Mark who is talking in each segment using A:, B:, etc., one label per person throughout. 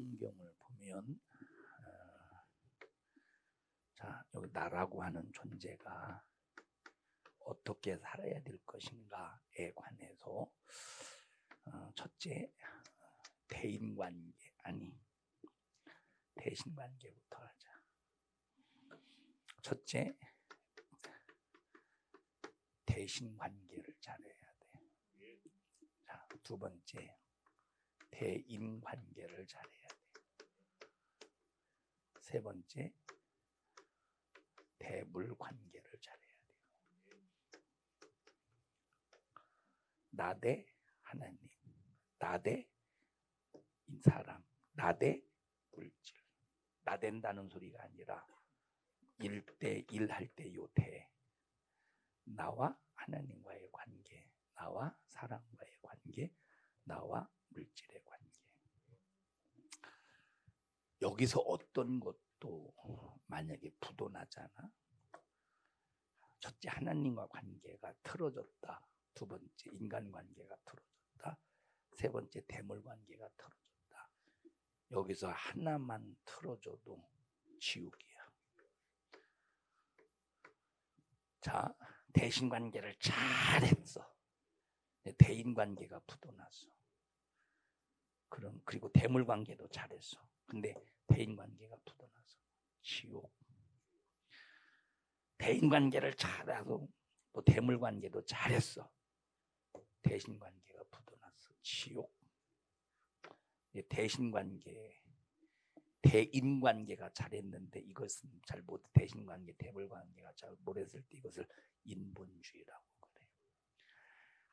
A: 성경을 보면 어, 자 여기 나라고 하는 존재가 어떻게 살아야 될 것인가에 관해서 어, 첫째 대인 관계 아니 대신 관계부터 하자. 첫째 대신 관계를 잘해야 돼. 자, 두 번째 대인 관계를 잘해야 돼. 세 번째 대물 관계를 잘해야 돼요. 나 대 하나님, 나 대 사람, 나 대 물질. 나 된다는 소리가 아니라 일대일 할때 요태 나와 하나님과의 관계, 나와 사람과의 관계, 나와 물질의 관계. 여기서 어떤 것도 만약에 부도나잖아. 첫째 하나님과 관계가 틀어졌다. 두 번째 인간 관계가 틀어졌다. 세 번째 대물 관계가 틀어졌다. 여기서 하나만 틀어져도 지옥이야. 자, 대신 관계를 잘했어. 대인 관계가 부도났어. 그럼 그리고 대물 관계도 잘했어. 근데 대인 관계가 부도나서 지옥. 대인 관계를 잘하고 또 대물 관계도 잘했어. 대신 관계가 부도났어. 지옥. 대신 관계, 대인 관계가 잘했는데 이것은 잘 못 대신 관계, 대물 관계가 잘 못했을 때 이것을 인본주의라고 그래요.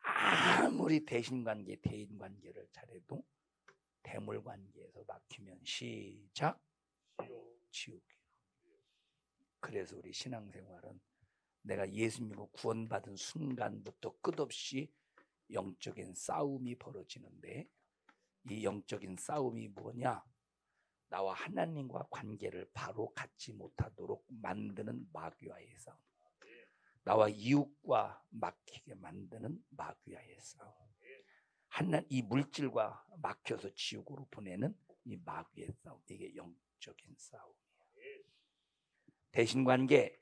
A: 아무리 대신 관계, 대인 관계를 잘해도 대물 관계에서 막히면 시작 지옥이에요. 그래서 우리 신앙생활은 내가 예수 믿고 구원받은 순간부터 끝없이 영적인 싸움이 벌어지는데 이 영적인 싸움이 뭐냐? 나와 하나님과 관계를 바로 갖지 못하도록 만드는 마귀와의 싸움. 나와 이웃과 막히게 만드는 마귀와의 싸움. 하나 이 물질과 막혀서 지옥으로 보내는 이 마귀의 싸움. 이게 영적인 싸움이에요. 대신 관계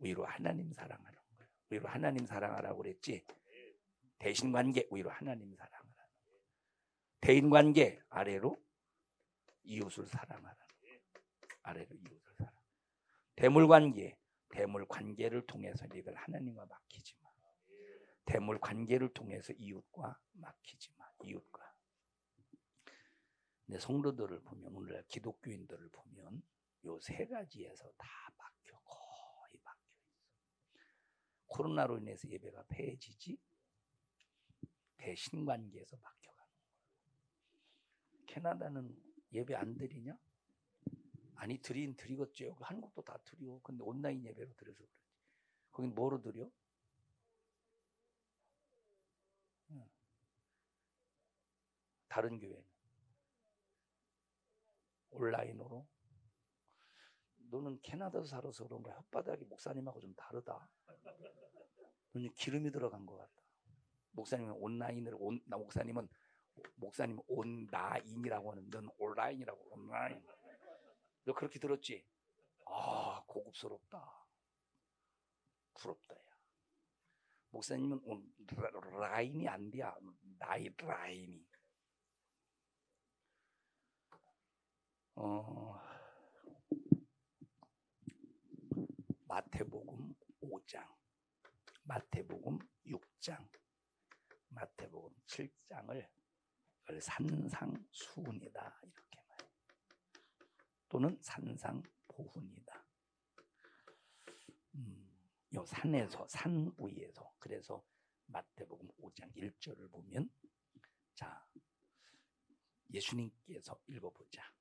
A: 위로 하나님 사랑하는 거예요. 위로 하나님 사랑하라고 그랬지. 대신 관계 위로 하나님 사랑하라는 거예요. 대인 관계 아래로 이웃을 사랑하라는 거예요. 아래로 이웃을 사랑. 대물 관계 대물 관계를 통해서 너희들 하나님과 마. 대물 관계를 통해서 이웃과 막히지 마. 이웃과. 내 성도들을 보면 오늘 기독교인들을 보면 요 세 가지에서 다 막혀 거의 막혀 있어. 코로나로 인해서 예배가 폐해지지 대신 관계에서 막혀가는 거예요. 캐나다는 예배 안 드리냐? 아니 드린 드리겠죠. 한국도 다 드려. 근데 온라인 예배로 드려서 그렇지. 거긴 뭐로 드려? 다른 교회는 온라인으로. 너는 캐나다에서 살아서 그런가 혓바닥이 목사님하고 좀 다르다. 너는 기름이 들어간 것 같다. 목사님은 온라인으로 온, 나 목사님은 목사님 온라인이라고 하는 넌 온라인이라고 온라인. 너 그렇게 들었지? 아 고급스럽다. 부럽다 야. 목사님은 온, 라인이 안 돼야 라인이. 어, 마태복음 5장, 마태복음 6장, 마태복음 7장을 산상수훈이다 이렇게 말해요. 또는 산상보훈이다. 음, 요 산에서 산 위에서 그래서 마태복음 5장 1절을 보면 자 예수님께서 읽어보자.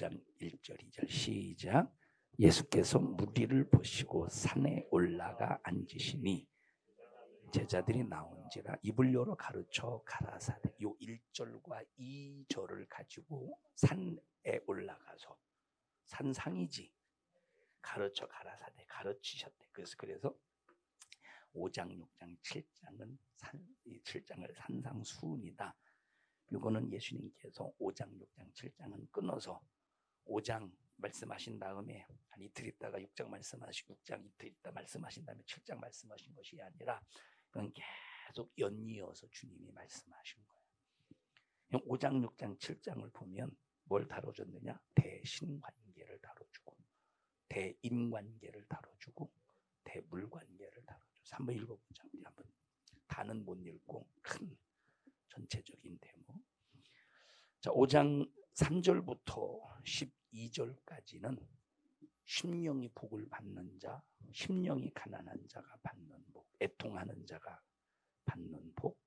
A: 오장 1절 2절 시작 예수께서 무리를 보시고 산에 올라가 앉으시니 제자들이 나온지라 입을 열어 가르쳐 가라사대 요 1절과 2절을 가지고 산 올라가서 산상이지 가르쳐 가라사대 가르치셨대. 그래서 그래서 5장, 6장, 7장은 산, 이 7장을 산상수훈이다. 이거는 예수님께서 5장, 6장, 7장은 끊어서 5장 말씀하신 다음에 한 이틀 있다가 6장 말씀하시고 6장 이틀 있다 말씀하신 다음에 7장 말씀하신 것이 아니라 그건 계속 연이어서 주님이 말씀하신 거예요. 5장, 6장, 7장을 보면 뭘 다뤄줬느냐? 대신관계를 다뤄주고 대인관계를 다뤄주고 대물관계를 다뤄줘. 한번 읽어보자. 우리 한번 다는 못 읽고 큰 전체적인 대목. 자, 5장 3절부터 12절까지는 심령이 복을 받는 자, 심령이 가난한 자가 받는 복, 애통하는 자가 받는 복,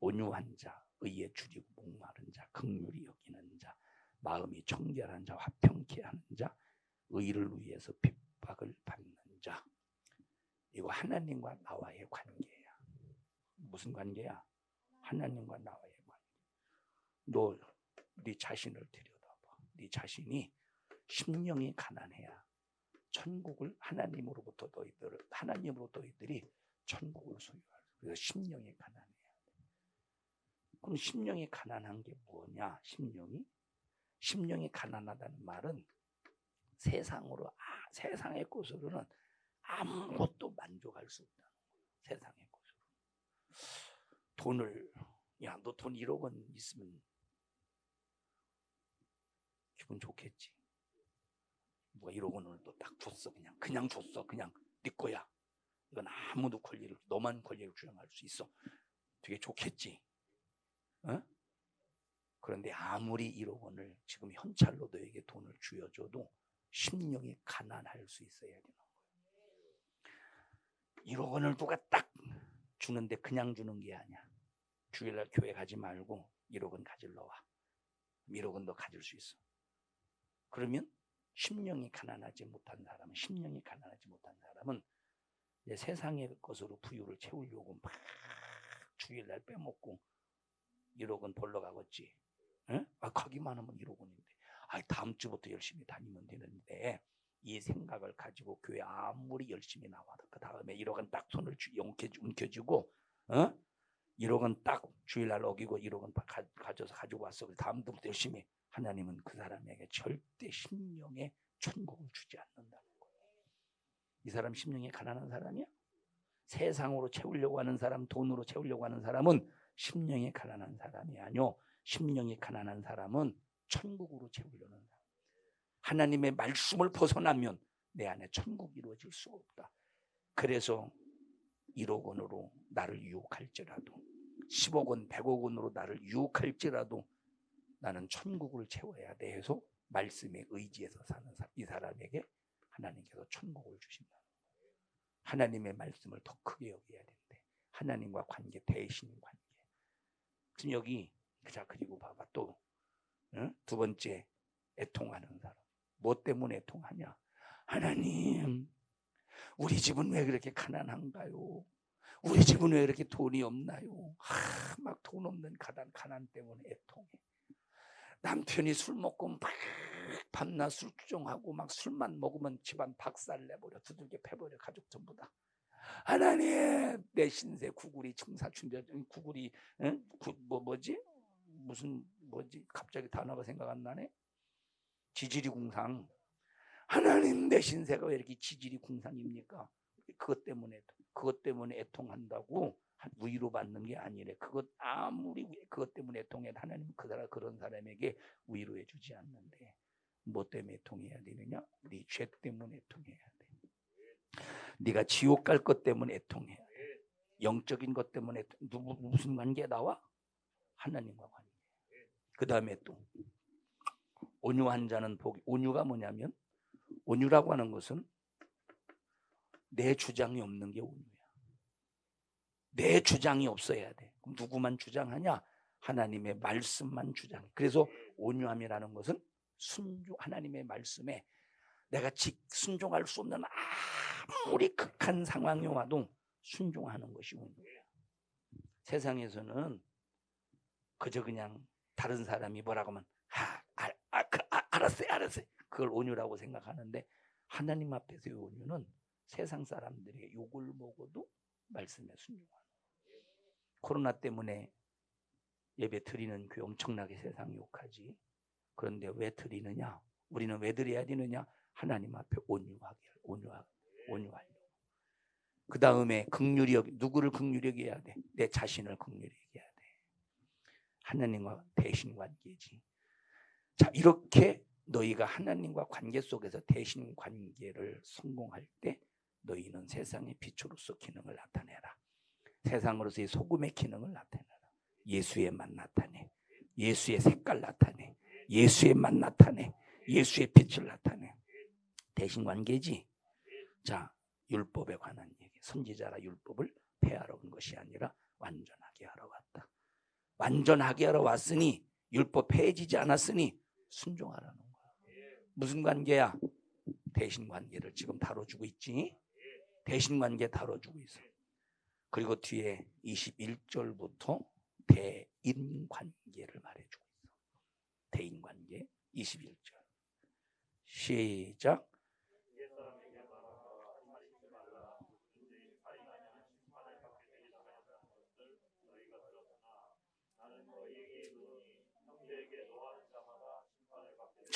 A: 온유한 자, 의에 줄이고 목마른 자, 극률이 여기는 자, 마음이 청결한 자, 화평케 하는 자, 의를 위해서 핍박을 받는 자. 이거 하나님과 나와의 관계야. 무슨 관계야? 하나님과 나와의 관계. 너 네 자신을 들여다봐. 네 자신이 심령이 가난해야 천국을 하나님으로부터 너희들을 하나님으로부터 너희들이 천국을 소유할. 그래서 심령이 가난해야 돼. 그럼 심령이 가난한 게 뭐냐? 심령이 심령이 가난하다는 말은 세상으로 아, 세상의 것으로는 아무것도 만족할 수 없다는 거예요. 세상의 것으로. 돈을 야 너 돈 1억 원 있으면 기분 좋겠지. 뭐 1억 원을 또 딱 줬어 그냥 그냥 줬어 그냥 네 거야. 이건 아무도 권리를 너만 권리를 주장할 수 있어. 되게 좋겠지. 어? 그런데 아무리 1억 원을 지금 현찰로 너에게 돈을 쥐어줘도 심령이 가난할 수 있어야 되는 거예요. 1억 원을 누가 딱 주는데 그냥 주는 게 아니야. 주일날 교회 가지 말고 1억 원 가질러 와. 1억 원너 가질 수 있어. 그러면 심령이 가난하지 못한 사람은 심령이 가난하지 못한 사람은 세상의 것으로 부유를 채우려고 막 주일날 빼먹고 1억 원 벌러 가겠지. 응? 아, 가기만 하면 1억 원인데. 아, 다음 주부터 열심히 다니면 되는데 이 생각을 가지고 교회 아무리 열심히 나와도 그 다음에 1억 원 딱 손을 움켜쥐고 어? 1억 원 딱 주일날 어기고 1억 원 가, 가져서 가지고 왔어. 다음 주부터 열심히 하나님은 그 사람에게 절대 심령에 천국을 주지 않는다는 거예요. 이 사람 심령이 가난한 사람이야? 세상으로 채우려고 하는 사람, 돈으로 채우려고 하는 사람은 심령이 가난한 사람이 아니요. 심령이 가난한 사람은 천국으로 채우려는 사람. 하나님의 말씀을 벗어나면 내 안에 천국이 이루어질 수가 없다. 그래서 1억 원으로 나를 유혹할지라도 10억 원, 100억 원으로 나를 유혹할지라도 나는 천국을 채워야 돼 해서 말씀에 의지해서 사는 이 사람에게 하나님께서 천국을 주신다. 하나님의 말씀을 더 크게 여겨야 된대. 하나님과 관계, 대신 관계. 지금 여기 자 그리고 봐봐 또두 번째 애통하는 사람. 뭐 때문에 애통하냐? 하나님, 우리 집은 왜 그렇게 가난한가요? 우리 집은 왜 이렇게 돈이 없나요? 막돈 없는 가난, 가난 때문에 애통해. 남편이 술 먹고 막 밤낮 술 주정하고 막 술만 먹으면 집안 박살 내버려 두들겨 패버려 가족 전부 다. 하나님 내 신세 구구리 청사춘자 구구리 응? 구, 뭐 뭐지? 무슨 뭐지? 갑자기 단어가 생각 안 나네? 지지리 궁상. 하나님 내 신세가 왜 이렇게 지지리 궁상입니까? 그것 때문에 그것 때문에 애통한다고 위로 받는 게 아니래. 그것 아무리 그것 때문에 애통해 하나님 그 사람 그런 사람에게 위로해 주지 않는데 뭐 때문에 애통해야 되느냐? 네 죄 때문에 애통해야 돼. 네가 지옥 갈 것 때문에 돼. 영적인 것 때문에 누구 무슨 관계 나와? 하나님과 관계. 그 다음에 또 온유한 자는 복. 온유가 뭐냐면 온유라고 하는 것은 내 주장이 없는 게 온유야. 내 주장이 없어야 돼. 누구만 주장하냐? 하나님의 말씀만 주장해. 그래서 온유함이라는 것은 순종 하나님의 말씀에 내가 직 순종할 수 없는 아무리 극한 상황이 와도 순종하는 것이 온유야. 세상에서는 그저 그냥 다른 사람이 뭐라고 하면 아, 아, 아, 그, 아, 알았어요, 알았어요. 그걸 온유라고 생각하는데 하나님 앞에서의 온유는 세상 사람들의 욕을 먹어도 말씀에 순종하는. 코로나 때문에 예배 드리는 교회 엄청나게 세상 욕하지. 그런데 왜 드리느냐? 우리는 왜 드려야 되느냐? 하나님 앞에 온유하게, 온유하, 온유하려. 그 다음에 극률이 누구를 극률히 여겨야 돼? 내 자신을 극률히 여겨야 돼. 하나님과 대신 관계지. 자 이렇게 너희가 하나님과 관계 속에서 대신 관계를 성공할 때 너희는 세상의 빛으로서 기능을 나타내라. 세상으로서의 소금의 기능을 나타내라. 예수의 맛 나타내. 예수의 색깔 나타내. 예수의 맛 나타내. 예수의 빛을 나타내. 대신 관계지. 자, 율법에 관한 얘기. 선지자라 율법을 폐하러 온 것이 아니라 완전하게 하러 왔다. 완전하게 하러 왔으니 율법 폐해지지 않았으니 순종하라는 거야. 무슨 관계야? 대신 관계를 지금 다뤄주고 있지. 대신 관계 다뤄주고 있어. 그리고 뒤에 21절부터 대인 관계를 말해주고 있어. 대인 관계 21절. 시작.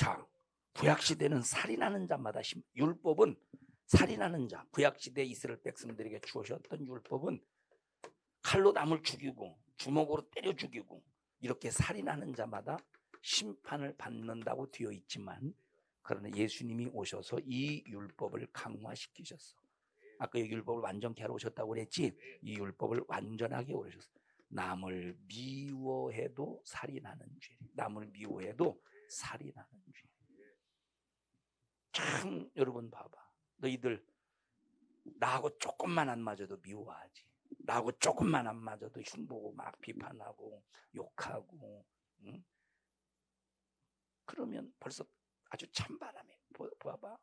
A: 자, 구약 시대는 살인하는 자마다 심, 율법은 살인하는 자, 구약 시대 이스라엘 백성들에게 주어졌던 율법은 칼로 남을 죽이고 주먹으로 때려 죽이고 이렇게 살인하는 자마다 심판을 받는다고 되어 있지만 그러나 예수님이 오셔서 이 율법을 강화시키셨어. 아까 이 율법을 완전케 하러 오셨다고 그랬지? 이 율법을 완전하게 오셨어. 남을 미워해도 살인하는 죄. 남을 미워해도 살인하는 죄. 참 여러분 봐봐. 너희들 나하고 조금만 안 맞아도 미워하지. 나하고 조금만 안 맞아도 흉보고 막 비판하고 욕하고. 응? 그러면 벌써 아주 찬바람에 봐봐.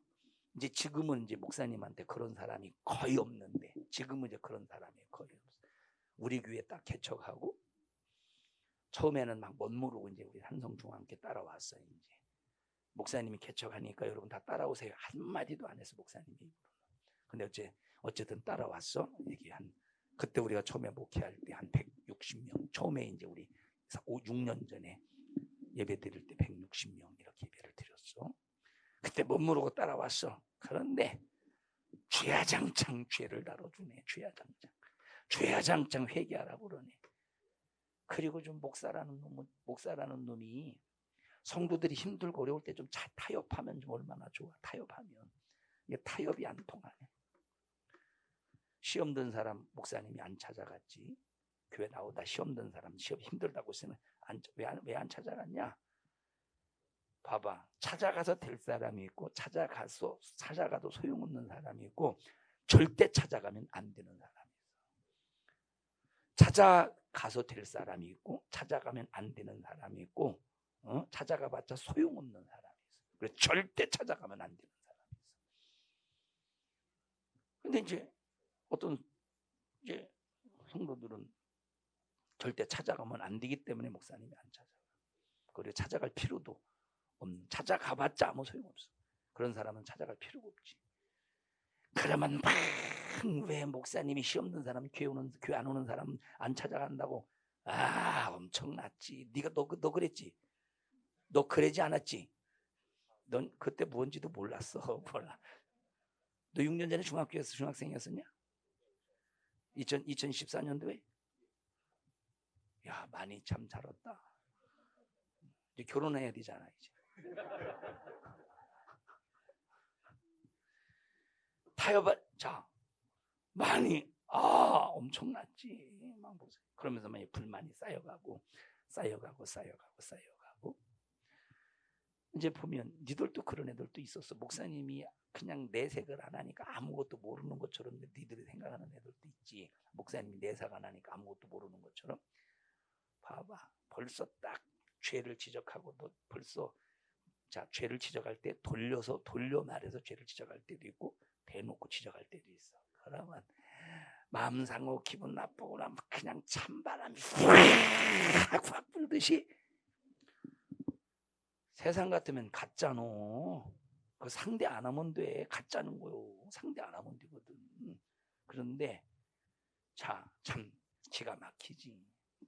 A: 이제 지금은 이제 목사님한테 그런 사람이 거의 없는데 지금은 이제 그런 사람이 거의 없어. 우리 교회 딱 개척하고 처음에는 막 멋모르고 이제 우리 한성중앙께 따라왔어요. 이제 목사님이 개척하니까 여러분 다 따라오세요. 한 마디도 안 해서 목사님이 근데 어째 어쨌든 따라왔어. 이게 한 그때 우리가 처음에 목회할 때 한 160명. 처음에 이제 우리 5, 6년 전에 예배 드릴 때 160명 이렇게 예배를 드렸어. 그때 멋모르고 따라왔어. 그런데 죄야장창 죄를 다뤄주네. 죄야장창. 죄야장창 회개하라고 그러네. 그리고 좀 목사라는 놈, 목사라는 놈이 성도들이 힘들고 어려울 때 좀 타협하면 좀 얼마나 좋아. 타협하면. 이게 타협이 안 통하네. 시험 든 사람 목사님이 안 찾아갔지. 교회 나오다 시험 든 사람 시험 힘들다고 했으면 왜안 왜 안 찾아갔냐? 봐봐. 찾아가서 될 사람이 있고 찾아가서 찾아가도 소용없는 사람이 있고 절대 찾아가면 안 되는 사람이 있어. 찾아가서 될 사람이 있고 찾아가면 안 되는 사람이 있고 어? 찾아가 봤자 소용없는 사람이 있어. 그래 절대 찾아가면 안 되는 사람이 있어. 근데 이제 어떤 이제 성도들은 절대 찾아가면 안 되기 때문에 목사님이 안 찾아가. 그리고 찾아갈 필요도 없는. 찾아가봤자 아무 소용없어. 그런 사람은 찾아갈 필요가 없지. 그러면 막 왜 목사님이 시험 든 사람 교회 오는 교회 안 오는 사람 안 찾아간다고 아 엄청났지. 네가 너, 너 그랬지. 너 그러지 않았지. 넌 그때 뭔지도 몰랐어. 몰라. 너 6년 전에 중학교에서 중학생이었었냐? 2000, 2014년도에? 야, 많이 참 잘했다. 이제 결혼해야 되잖아, 이제. 타협을, 자, 많이, 아, 엄청났지. 막 보세요. 그러면서 막 불만이 쌓여가고, 쌓여가고, 쌓여가고, 쌓여가고. 이제 보면, 니들도 그런 애들도 있었어. 목사님이 그냥 내색을 안 하니까 아무것도 모르는 것처럼 니들이 생각하는 애들도 있지. 목사님이 내색 안 하니까 아무것도 모르는 것처럼. 봐봐. 벌써 딱 죄를 지적하고 너 벌써 자 죄를 지적할 때 돌려서 돌려 말해서 죄를 지적할 때도 있고 대놓고 지적할 때도 있어. 그러면 마음 상하고 기분 나쁘고 나면 그냥 찬바람이 확 불듯이 세상 같으면 가짜노. 그 상대 안 하면 돼. 가짜는 거요. 상대 안 하면 되거든. 그런데 자, 참 기가 막히지.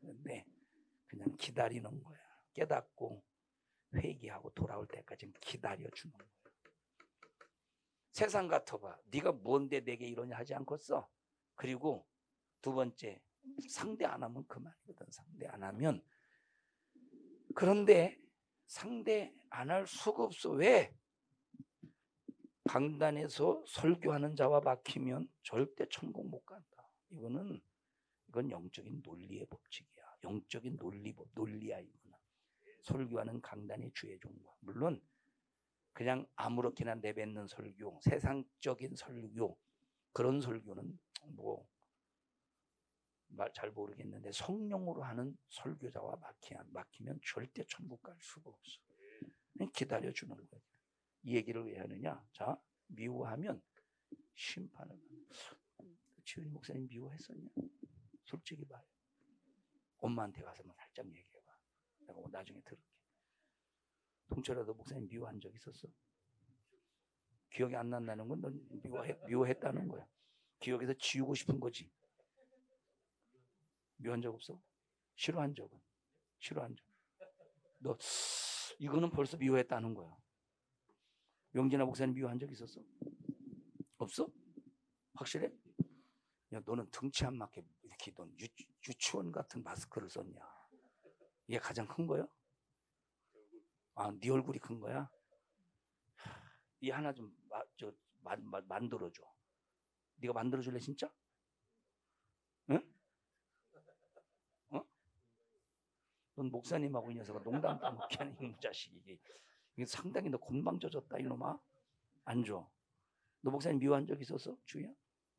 A: 그런데 그냥 기다리는 거야. 깨닫고 회개하고 돌아올 때까지 기다려 주는 거야. 세상 같아 봐. 네가 뭔데 내게 이러냐 하지 않겠어. 그리고 두 번째 상대 안 하면 그만이거든. 상대 안 하면 그런데 상대 안 할 수가 없어. 왜? 강단에서 설교하는 자와 막히면 절대 천국 못 간다. 이거는 이건 영적인 논리의 법칙이야. 영적인 논리법, 논리야 이거는. 설교하는 강단의 주의 종과 물론 그냥 아무렇게나 내뱉는 설교, 세상적인 설교 그런 설교는 뭐말 잘 모르겠는데 성령으로 하는 설교자와 막히면, 절대 천국 갈 수가 없어. 그냥 기다려 주는 거야. 이 얘기를 왜 하느냐? 자, 미워하면 심판을 받는. 지훈이 목사님 미워했었냐? 솔직히 말해. 엄마한테 가서만 살짝 얘기해봐. 내가 뭐 나중에 들을게. 동철아도 목사님 미워한 적 있었어? 기억이 안 난다는 건 넌 미워해, 미워했다는 거야. 기억에서 지우고 싶은 거지. 미워한 적 없어? 싫어한 적은? 싫어한 적. 너 이거는 벌써 미워했다는 거야. 영진아 목사님 미워한 적 있었어? 없어? 확실해? 야, 너는 등치 안 맞게 이렇게 넌 유, 유치원 같은 마스크를 썼냐? 이게 가장 큰 거야? 아, 네 얼굴이 큰 거야? 이 하나 좀 마, 저, 마, 마, 만들어줘. 네가 만들어줄래 진짜? 응? 어? 넌 목사님하고 이 녀석아 농담 따먹게 하는 이놈 자식이 이게 상당히 너 건방 져졌다 이놈아. 안 줘. 너 목사님 미워한 적 있었어? 주야?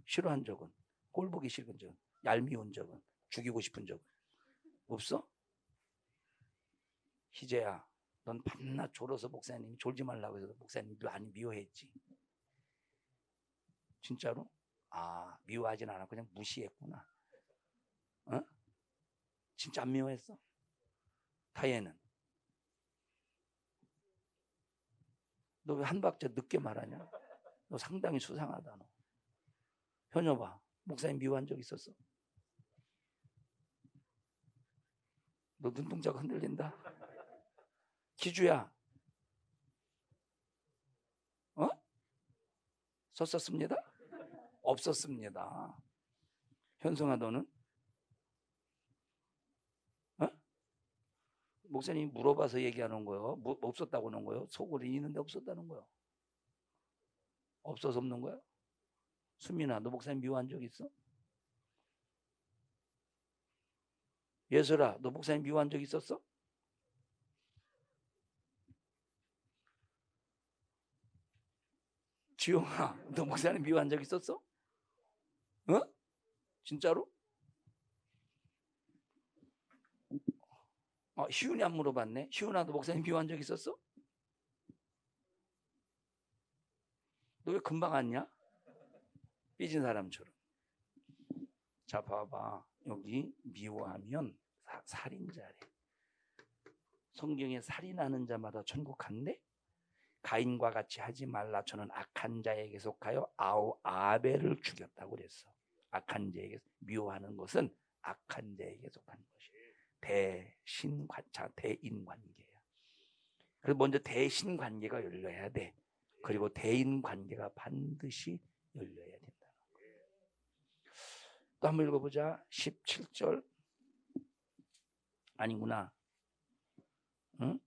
A: 싫어한 적은? 꼴 보기 싫은 적은? 얄미운 적은? 죽이고 싶은 적은? 없어? 희재야, 넌 밤낮 졸어서 목사님이 졸지 말라고 해서 목사님 많이 미워했지. 진짜로? 아, 미워하진 않아. 그냥 무시했구나. 어? 진짜 안 미워했어? 타예는? 너 왜 한 박자 늦게 말하냐? 너 상당히 수상하다, 너. 현여봐, 목사님 미워한 적 있었어? 너 눈동자가 흔들린다? 기주야, 어? 썼었습니다? 없었습니다. 현성아, 너는? 어? 목사님이 물어봐서 얘기하는 거요. 뭐, 없었다고 하는 거요. 속으로 있는데 없었다는 거요. 없어서 없는 거야? 수민아, 너 목사님 미워한 적 있어? 예슬아, 너 목사님 미워한 적 있었어? 지용아, 너 목사님 미워한 적 있었어? 어? 진짜로? 어, 희훈이 안 물어봤네. 희훈아, 너 목사님 미워한 적 있었어? 너 왜 금방 왔냐? 삐진 사람처럼. 자, 봐봐. 여기 미워하면 사, 살인자래. 성경에 살인하는 자마다 천국 간대? 가인과 같이 하지 말라. 저는 악한 자에게 속하여 아우 아벨을 죽였다고 그랬어. 악한 자에게 미워하는 것은 악한 자에게 속한 것이. 대신관차 대인 관계야. 그래서 먼저 대신 관계가 열려야 돼. 그리고 대인 관계가 반드시 열려야 된다는 거예요. 또 한번 읽어보자. 17절. 아니구나. 응?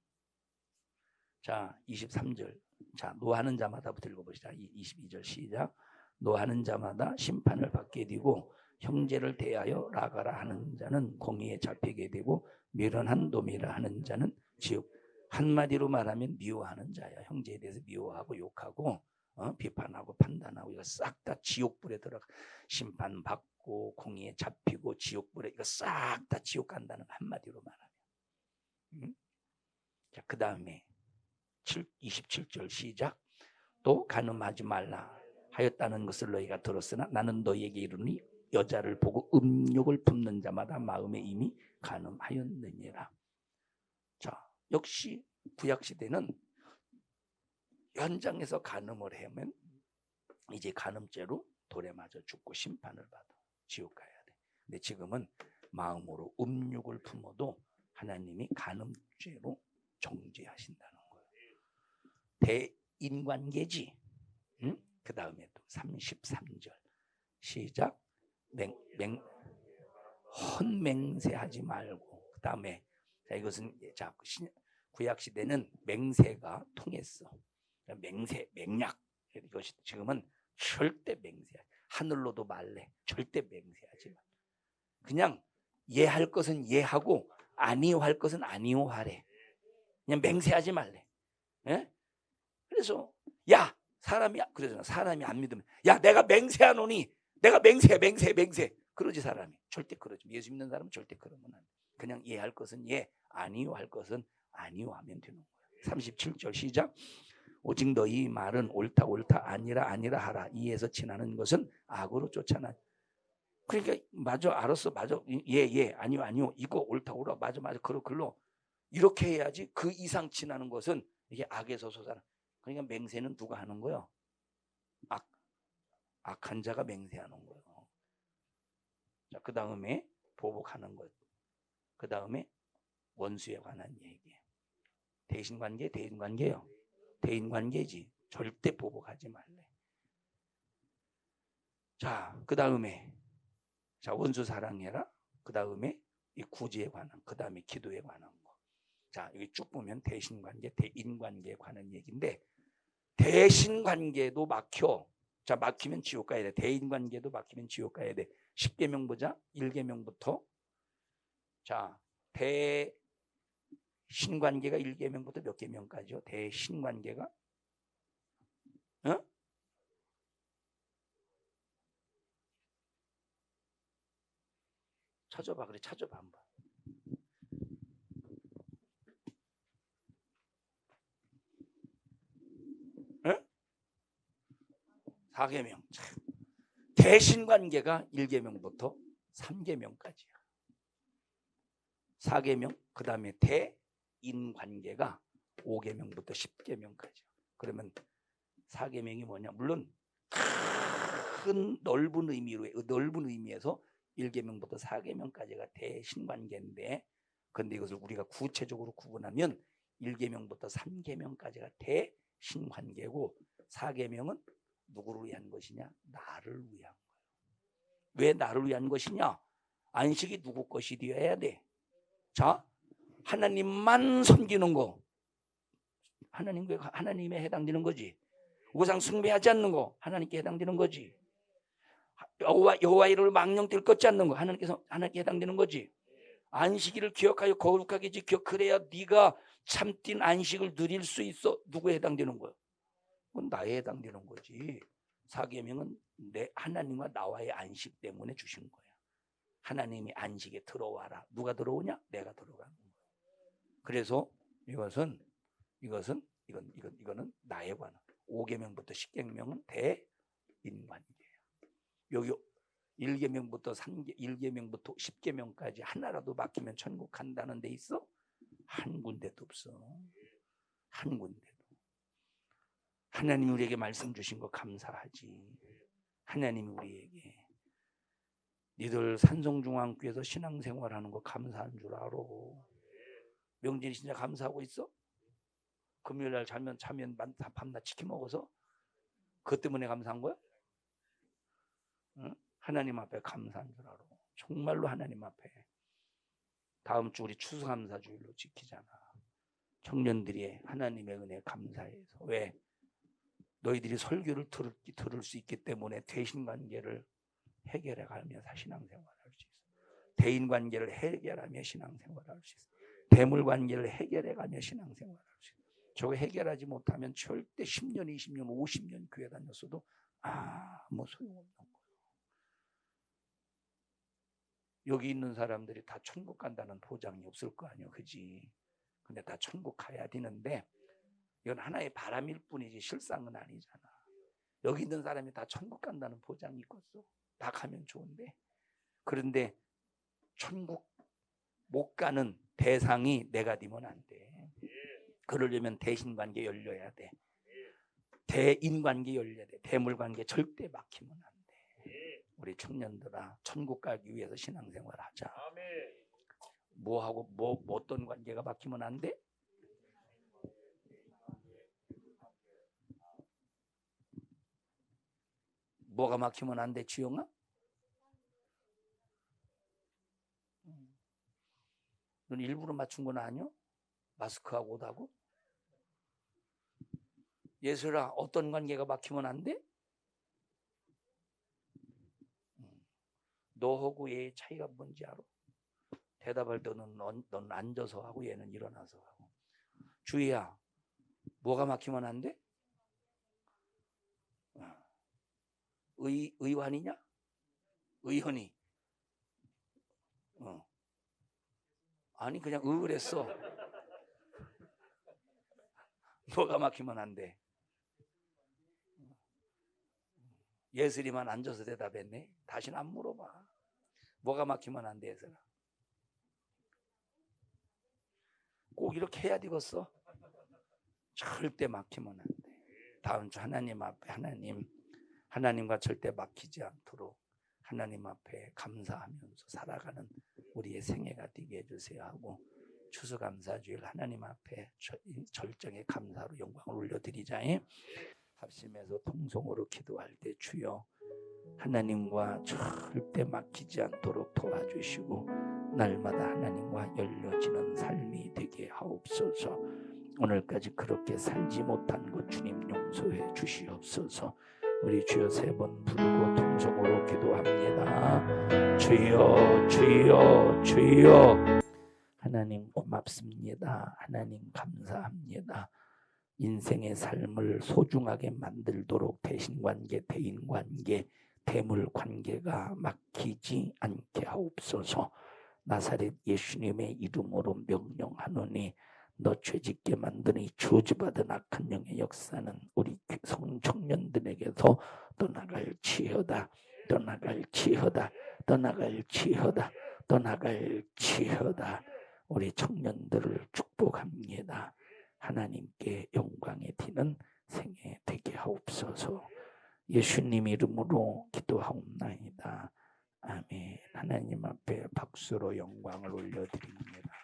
A: 자, 23절. 자, 노하는 자마다부터 읽어보시다. 22절 시작. 노하는 자마다 심판을 받게 되고 형제를 대하여 나가라 하는 자는 공의에 잡히게 되고 미련한 놈이라 하는 자는 지옥. 한마디로 말하면 미워하는 자야. 형제에 대해서 미워하고 욕하고 어? 비판하고 판단하고 이거 싹 다 지옥불에 들어가 심판 받고 공의에 잡히고 지옥불에 이거 싹 다 지옥 간다는 한마디로 말하면. 응? 자, 그 다음에 27절 시작. 또 가늠하지 말라 하였다는 것을 너희가 들었으나 나는 너희에게 이르니 여자를 보고 음욕을 품는 자마다 마음에 이미 가늠하였느니라. 자, 역시 구약 시대는 현장에서 간음을 하면 이제 간음죄로 돌에 맞아 죽고 심판을 받아 지옥 가야 돼. 근데 지금은 마음으로 음욕을 품어도 하나님이 간음죄로 정죄하신다는 거예요. 대인관계지. 응? 그 다음에 또 33절 시작 맹, 맹, 헌맹세하지 말고 그 다음에 자 이것은 자 신- 구약 시대는 맹세가 통했어. 맹세, 맹약 이것이 지금은 절대 맹세. 하늘로도 말래. 절대 맹세하지 마. 그냥 예할 것은 예하고 아니요 할 것은 아니요 하래. 그냥 맹세하지 말래. 예? 그래서 야 사람이 그러잖아. 사람이 안 믿으면 야 내가 맹세하노니 내가 맹세 맹세 맹세 그러지 사람이 절대 그러지. 예수 믿는 사람은 절대 그러면 안 돼. 그냥 예 할 것은 예 아니요 할 것은 아니요 하면 되는 거예요. 37절 시작. 오직 너희 말은 옳다 옳다 아니라 아니라 하라. 이에서 지나는 것은 악으로 쫓아나. 그러니까 맞아 알았어 맞아 예예 예, 아니요 아니요 이거 옳다 옳아 맞아 맞아 그러 글로 이렇게 해야지 그 이상 지나는 것은 이게 악에서 솟아나. 그러니까 맹세는 누가 하는 거요? 악 악한 자가 맹세하는 거예요. 자, 그 다음에 보복하는 것. 그 다음에 원수에 관한 얘기. 대신 관계, 대인 관계요. 대인 관계지. 절대 보복하지 말래. 자, 그 다음에 자 원수 사랑해라. 그 다음에 이 구제에 관한, 그 다음에 기도에 관한 거. 자, 여기 쭉 보면 대신 관계, 대인 관계에 관한 얘기인데 대신 관계도 막혀. 자, 막히면 지옥 가야 돼. 대인 관계도 막히면 지옥 가야 돼. 10계명 보자. 1계명부터 자, 대 신 관계가 1계명부터 몇 계명까지요? 대신 관계가 어? 찾아봐. 그래. 찾아봐 한번. 응? 4계명. 대신 관계가 1계명부터 3계명까지야. 4계명, 그 다음에 대인 관계가 5계명부터 10계명까지. 그러면 4계명이 뭐냐? 물론 큰 넓은 의미로 넓은 의미에서 1계명부터 4계명까지가 대신 관계인데 근데 이것을 우리가 구체적으로 구분하면 1계명부터 3계명까지가 대신 관계고 4계명은 누구를 위한 것이냐? 나를 위한 거예요. 왜 나를 위한 것이냐? 안식이 누구 것이 되어야 돼? 자, 하나님만 섬기는 거. 하나님, 하나님에 해당되는 거지. 우상 숭배하지 않는 거. 하나님께 해당되는 거지. 여호와, 여호와 이름을 망령될 것지 않는 거. 하나님께서, 하나님께 해당되는 거지. 안식일을 기억하여 거룩하게 지켜. 그래야 네가 참뛴 안식을 누릴 수 있어. 누구에 해당되는 거야? 그건 나에 해당되는 거지. 사계명은 내 하나님과 나와의 안식 때문에 주신 거야. 하나님이 안식에 들어와라. 누가 들어오냐? 내가 들어가는 거야. 그래서 이것은 이것은 이건 이건 이거는 나에 관한 5계명부터 10계명은 대인 관계예요. 여기 1계명부터 3계 1계명부터 10계명까지 하나라도 막히면 천국 간다는 데 있어? 한 군데도 없어. 한 군데도. 하나님이 우리에게 말씀 주신 거 감사하지. 하나님이 우리에게 니들 산성중앙교에서 신앙생활하는 거 감사한 줄 알아. 명진이 진짜 감사하고 있어? 금요일 날 자면 자면 밤낮 치킨 먹어서 그것 때문에 감사한 거야? 응? 하나님 앞에 감사한 줄 알아. 정말로 하나님 앞에. 다음 주 우리 추수감사주일로 지키잖아. 청년들이 하나님의 은혜 감사해서 왜 너희들이 설교를 들을, 들을 수 있기 때문에 대신 관계를 해결해 가며 신앙생활을 할 수 있어. 대인 관계를 해결하며 신앙생활을 할 수 있어. 대물 관계를 해결해 가며 신앙생활을 할 수 있어. 저거 해결하지 못하면 절대 10년, 20년, 50년 교회 다녔어도 아무 소용없는 거예요. 여기 있는 사람들이 다 천국 간다는 보장이 없을 거 아니에요. 그지? 근데 다 천국 가야 되는데 이건 하나의 바람일 뿐이지 실상은 아니잖아. 여기 있는 사람이 다 천국 간다는 보장이 있겠어. 다 가면 좋은데. 그런데 천국 못 가는 대상이 내가 되면 안 돼. 그러려면 대신 관계 열려야 돼. 대인 관계 열려야 돼. 대물 관계 절대 막히면 안 돼. 우리 청년들아 천국 가기 위해서 신앙생활 하자. 뭐 하고 뭐, 뭐 어떤 관계가 막히면 안 돼? 뭐가 막히면 안 돼, 지영아? 음. 넌 일부러 맞춘 건 아니야? 마스크하고 오다고? 예술아, 어떤 관계가 막히면 안 돼? 음. 너하고 얘의 차이가 뭔지 알아? 대답할 때는 넌, 넌 앉아서 하고 얘는 일어나서 하고. 주희야, 뭐가 막히면 안 돼? 의, 의환이냐? 의헌이. 어. 아니, 그냥 의을 했어. 뭐가 막히면 안 돼. 예슬이만 앉아서 대답했네. 다시는 안 물어봐. 뭐가 막히면 안 돼, 예슬아. 꼭 이렇게 해야 되겠어. 절대 막히면 안 돼. 다음 주 하나님 앞에 하나님 하나님과 절대 막히지 않도록 하나님 앞에 감사하면서 살아가는 우리의 생애가 되게 해주세요 하고 추수감사주일 하나님 앞에 절- 절정의 감사로 영광을 올려드리자. 합심해서 통성으로 기도할 때 주여 하나님과 절대 막히지 않도록 도와주시고 날마다 하나님과 열려지는 삶이 되게 하옵소서. 오늘까지 그렇게 살지 못한 것 주님 용서해 주시옵소서. 우리 주여 세 번 부르고 통성으로 기도합니다. 주여, 주여, 주여. 하나님 고맙습니다. 하나님 감사합니다. 인생의 삶을 소중하게 만들도록 대신관계, 대인관계, 대물관계가 막히지 않게 하옵소서. 나사렛 예수님의 이름으로 명령하노니 너 죄짓게 만드는 이 저주받은 악한 영의 역사는 우리 성 청년들에게서 떠나갈 지어다. 떠나갈 지어다. 떠나갈 지어다. 떠나갈 지어다. 우리 청년들을 축복합니다. 하나님께 영광의 티는 생애 되게 하옵소서. 예수님 이름으로 기도하옵나이다. 아멘. 하나님 앞에 박수로 영광을 올려드립니다